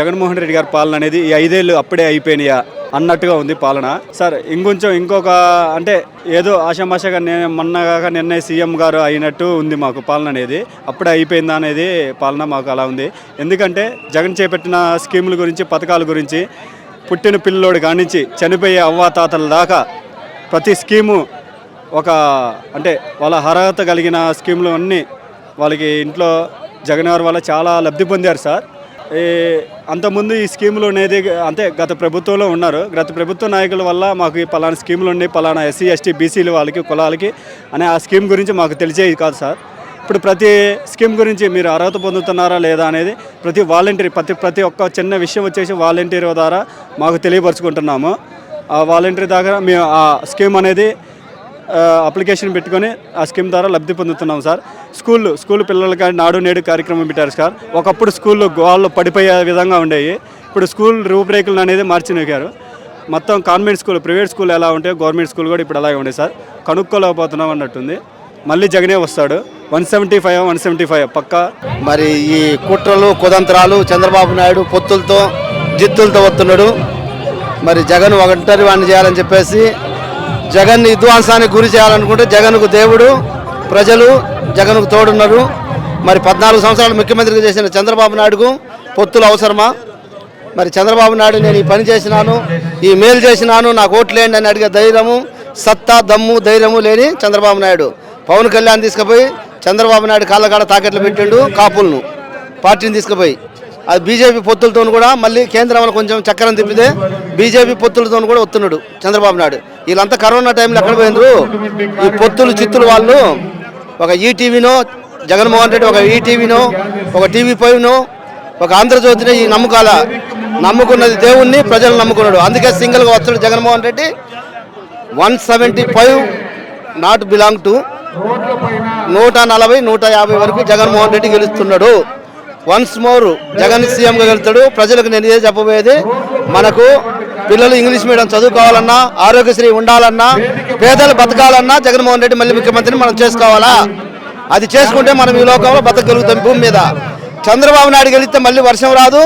జగన్మోహన్ రెడ్డి గారి పాలన అనేది ఈ ఐదేళ్ళు అప్పుడే అయిపోయినాయా అన్నట్టుగా ఉంది పాలన. సార్ ఇంకొంచెం ఇంకొక అంటే ఏదో ఆషామాషగా నేను మొన్నగా నిన్న సీఎం గారు అయినట్టు ఉంది మాకు పాలన అనేది. అప్పుడే అయిపోయిందా అనేది పాలన మాకు అలా ఉంది. ఎందుకంటే జగన్ చేపట్టిన స్కీముల గురించి పథకాల గురించి పుట్టిన పిల్లోడు కానించి చనిపోయే అవ్వాతాతల దాకా ప్రతి స్కీము ఒక అంటే వాళ్ళ అర్హత కలిగిన స్కీములు అన్నీ వాళ్ళకి ఇంట్లో జగన్ గారి వల్ల చాలా లబ్ధి పొందారు సార్. అంతకుముందు ఈ స్కీములు అనేది అంటే గత ప్రభుత్వంలో ఉన్నారు. గత ప్రభుత్వ నాయకుల వల్ల మాకు ఈ పలానా స్కీములు ఉన్నాయి. పలానా ఎస్సీ ఎస్టీ బీసీలు వాళ్ళకి కులాలకి అనే ఆ స్కీమ్ గురించి మాకు తెలిసేది కాదు సార్. ఇప్పుడు ప్రతి స్కీమ్ గురించి మీరు అర్హత పొందుతున్నారా లేదా అనేది ప్రతి వాలంటీర్ ప్రతి ప్రతి ఒక్క చిన్న విషయం వచ్చేసి వాలంటీర్ ద్వారా మాకు తెలియపరుచుకుంటున్నాము. ఆ వాలంటీర్ దగ్గర మేము ఆ స్కీమ్ అనేది అప్లికేషన్ పెట్టుకొని ఆ స్కీమ్ ద్వారా లబ్ధి పొందుతున్నాం సార్. స్కూల్ స్కూల్ పిల్లలకి నాడు నేడు కార్యక్రమం పెట్టారు సార్. ఒకప్పుడు స్కూల్లో గోళ్ళు పడిపోయే విధంగా ఉండేవి. ఇప్పుడు స్కూల్ రూపురేఖలను అనేది మార్చినారు మొత్తం కాన్వెంట్ స్కూల్ ప్రైవేట్ స్కూల్ ఎలా ఉంటాయో గవర్నమెంట్ స్కూల్ కూడా ఇప్పుడు అలాగే ఉండే సార్. కనుక్కోలేకపోతున్నాం అన్నట్టుంది. మళ్ళీ జగనే వస్తాడు. One seventy five one seventy five పక్క. మరి ఈ కుట్రలు కుదంతరాలు చంద్రబాబు నాయుడు పొత్తులతో జిత్తులతో వస్తున్నాడు. మరి జగన్ ఒంటరి వాడిని చేయాలని చెప్పేసి జగన్ విధ్వంసానికి గురి చేయాలనుకుంటే జగన్కు దేవుడు ప్రజలు జగన్కు తోడున్నారు. మరి పద్నాలుగు సంవత్సరాలు ముఖ్యమంత్రిగా చేసిన చంద్రబాబు నాయుడుకు పొత్తులు అవసరమా? మరి చంద్రబాబు నాయుడు నేను ఈ పని చేసినాను ఈ మేలు చేసినాను నాకు ఓట్లేండి అని అడిగే ధైర్యము సత్తా దమ్ము ధైర్యము లేని చంద్రబాబు నాయుడు. పవన్ కళ్యాణ్ తీసుకుపోయి చంద్రబాబు నాయుడు కాళ్ళగాడ తాకెట్లు పెట్టిండు కాపులను పార్టీని తీసుకుపోయి. అది బీజేపీ పొత్తులతో కూడా మళ్ళీ కేంద్రంలో కొంచెం చక్రం తిప్పితే బీజేపీ పొత్తులతో కూడా వస్తున్నాడు చంద్రబాబు నాయుడు. వీళ్ళంతా కరోనా టైంలో ఎక్కడ పోయినరు? ఈ పొత్తులు చిత్తులు వాళ్ళు ఒక ఈటీవీనో జగన్మోహన్ రెడ్డి ఒక ఈటీవీనో ఒక టీవీ పైనో ఒక ఆంధ్రజ్యోతిని ఈ నమ్మకాల నమ్ముకున్నది దేవుణ్ణి ప్రజలు నమ్ముకున్నాడు. అందుకే సింగిల్గా వస్తాడు Jaganmohan Reddy. One seventy five not belong to నూట నలభై నూట యాభై వరకు జగన్మోహన్ రెడ్డి గెలుస్తున్నాడు. వన్స్ మోర్ జగన్ సీఎంగా వెళ్తాడు ప్రజలకు నేను ఇదే చెప్పబోయేది. మనకు పిల్లలు ఇంగ్లీష్ మీడియం చదువుకోవాలన్నా ఆరోగ్యశ్రీ ఉండాలన్నా పేదలు బతకాలన్నా జగన్మోహన్ రెడ్డి మళ్ళీ ముఖ్యమంత్రిని మనం చేసుకోవాలా? అది చేసుకుంటే మనం ఈ లోకంలో బతకగలుగుతాం భూమి మీద. చంద్రబాబు నాయుడు గెలిస్తే మళ్ళీ వర్షం రాదు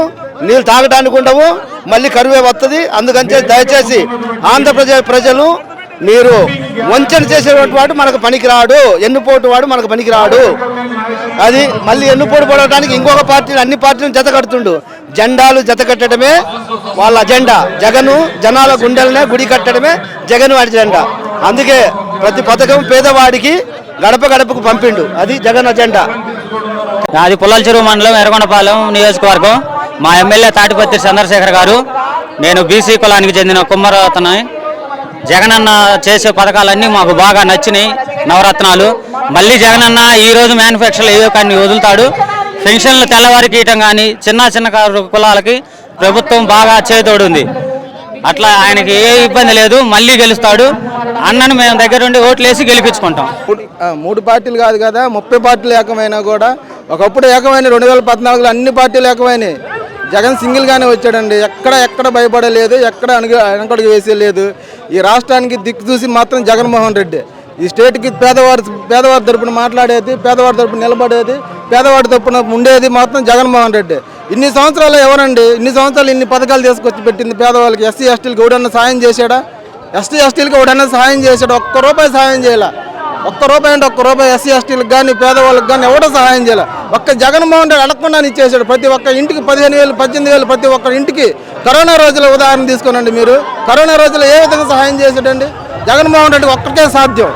నీళ్ళు తాగడానికి ఉండవు మళ్ళీ కరువే వస్తుంది అందుకని దయచేసి ఆంధ్రప్రదేశ్ ప్రజలు మీరు వంచన చేసేటువంటి వాడు మనకు పనికిరాడు ఎన్నుపోటు వాడు మనకు పనికిరాడు. అది మళ్ళీ ఎన్నుపోటు పోవడానికి ఇంకొక పార్టీని అన్ని పార్టీలను జత కడుతుండు. జెండాలు జత కట్టడమే వాళ్ళ అజెండా. జగను జనాల గుండెలనే గుడి కట్టడమే జగన్ వాడి జెండా. అందుకే ప్రతి పథకం పేదవాడికి గడప గడపకు పంపిండు. అది జగన్ అజెండా. నాది పుల్లల చెరువు మండలం ఎర్రగొండపాలెం నియోజకవర్గం. మా ఎమ్మెల్యే తాటిపత్రి చంద్రశేఖర్ గారు నేను బీసీ కులానికి చెందిన కుమ్మరతని జగనన్న చేసే పథకాలన్నీ మాకు బాగా నచ్చినాయి. నవరత్నాలు. మళ్ళీ జగనన్న ఈ రోజు మ్యానుఫ్యాక్చర్లు ఏవో కానీ వదులుతాడు. పెన్షన్లు తెల్లవారికి ఇయటం కానీ చిన్న చిన్న కులాలకి ప్రభుత్వం బాగా చేతోడుంది అట్లా ఆయనకి ఏ ఇబ్బంది లేదు మళ్ళీ గెలుస్తాడు. అన్నను మేము దగ్గరుండి ఓట్లేసి గెలిపించుకుంటాం. మూడు పార్టీలు కాదు కదా ముప్పై పార్టీలు ఏకమైనా కూడా ఒకప్పుడు ఏకమైన రెండు వేల పద్నాలుగులో అన్ని పార్టీలు ఏకమైనాయి. జగన్ సింగిల్గానే వచ్చాడండి. ఎక్కడ ఎక్కడ భయపడలేదు ఎక్కడ అణుగు వెనకడుగు వేసేయలేదు ఈ రాష్ట్రానికి దిక్కు చూసి మాత్రం జగన్మోహన్ రెడ్డి. ఈ స్టేట్కి పేదవారి పేదవారి తరపున మాట్లాడేది పేదవారి తరపున నిలబడేది పేదవాడి తరపున ఉండేది మాత్రం జగన్మోహన్ రెడ్డి. ఇన్ని సంవత్సరాలు ఎవరండి? ఇన్ని సంవత్సరాలు ఇన్ని పథకాలు తీసుకొచ్చి పెట్టింది పేదవాళ్ళకి? ఎస్సీ ఎస్టీలకు ఎవడన్నా సాయం చేశాడా? ఎస్టీ ఎస్టీలకు ఎవడన్నా సాయం చేశాడు? ఒక్క రూపాయి సాయం చేయాల. ఒక్క రూపాయి అంటే ఒక్క రూపాయి ఎస్సీ ఎస్టీలకు కానీ పేదవాళ్ళకి కానీ ఎవడో సహాయం చేయాలి. ఒక్క జగన్మోహన్ రెడ్డి అడగకుండా ఇచ్చేసాడు. ప్రతి ఒక్క ఇంటికి పదిహేను వేలు పద్దెనిమిది వేలు ప్రతి ఒక్క ఇంటికి కరోనా రోజుల ఉదాహరణ తీసుకోనండి మీరు. కరోనా రోజులు ఏ విధంగా సహాయం చేశాడండి? జగన్మోహన్ రెడ్డి ఒక్కరికే సాధ్యం.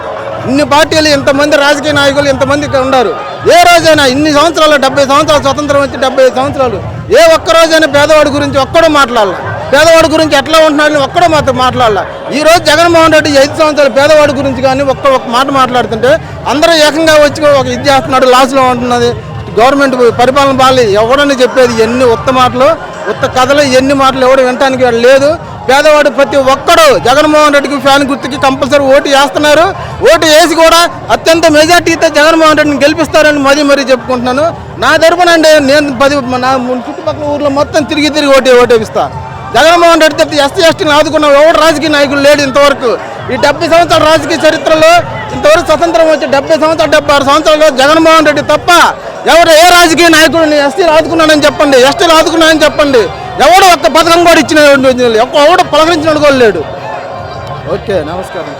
ఇన్ని పార్టీలు ఇంతమంది రాజకీయ నాయకులు ఇంతమంది ఇక్కడ ఉన్నారు. ఏ రోజైనా ఇన్ని సంవత్సరాలు డెబ్బై సంవత్సరాలు స్వతంత్రం వచ్చి డెబ్బై సంవత్సరాలు ఏ ఒక్క రోజైనా పేదవాడి గురించి ఒక్కడో మాట్లాడాలి. పేదవాడి గురించి ఎట్లా ఉంటున్నాడని ఒక్కడో మాత్రం మాట్లాడాల. ఈ రోజు జగన్మోహన్ రెడ్డి ఐదు సంవత్సరాలు పేదవాడి గురించి కానీ ఒక్క ఒక్క మాట మాట్లాడుతుంటే అందరూ ఏకంగా వచ్చి ఒక ఇది చేస్తున్నాడు లాస్లో ఉంటున్నది. గవర్నమెంట్ పరిపాలన బాగాలి ఎవడని చెప్పేది ఎన్ని ఉత్త మాటలు ఉత్త కథలు ఎన్ని మాటలు ఎవడు వినటానికి లేదు. పేదవాడు ప్రతి ఒక్కడు జగన్మోహన్ రెడ్డికి ఫ్యాన్ గుర్తుకి కంపల్సరీ ఓటు వేస్తున్నారు. ఓటు వేసి కూడా అత్యంత మెజార్టీతో జగన్మోహన్ రెడ్డిని గెలిపిస్తారని మరీ మరీ చెప్పుకుంటున్నాను. నా తరపునండి నేను పది నా చుట్టుపక్కల ఊర్లో మొత్తం తిరిగి తిరిగి ఓటు ఓటేపిస్తాను జగన్మోహన్ రెడ్డి తప్పితే ఎస్సీ ఎస్టీని ఆదుకున్న ఎవరు రాజకీయ నాయకులు లేడు ఇంతవరకు? ఈ డెబ్బై సంవత్సరాల రాజకీయ చరిత్రలో ఇంతవరకు స్వతంత్రం వచ్చి డెబ్బై సంవత్సరాలు డెబ్బై ఆరు సంవత్సరాలు జగన్మోహన్ రెడ్డి తప్ప ఎవరు ఏ రాజకీయ నాయకుడిని ఎస్సీలు ఆదుకున్నాడని చెప్పండి ఎస్టీలు ఆదుకున్నాడని చెప్పండి. ఎవడు ఒక్క పథకం కూడా ఇచ్చిన ఎవడు పలకరించిన కూడా లేడు. ఓకే నమస్కారం.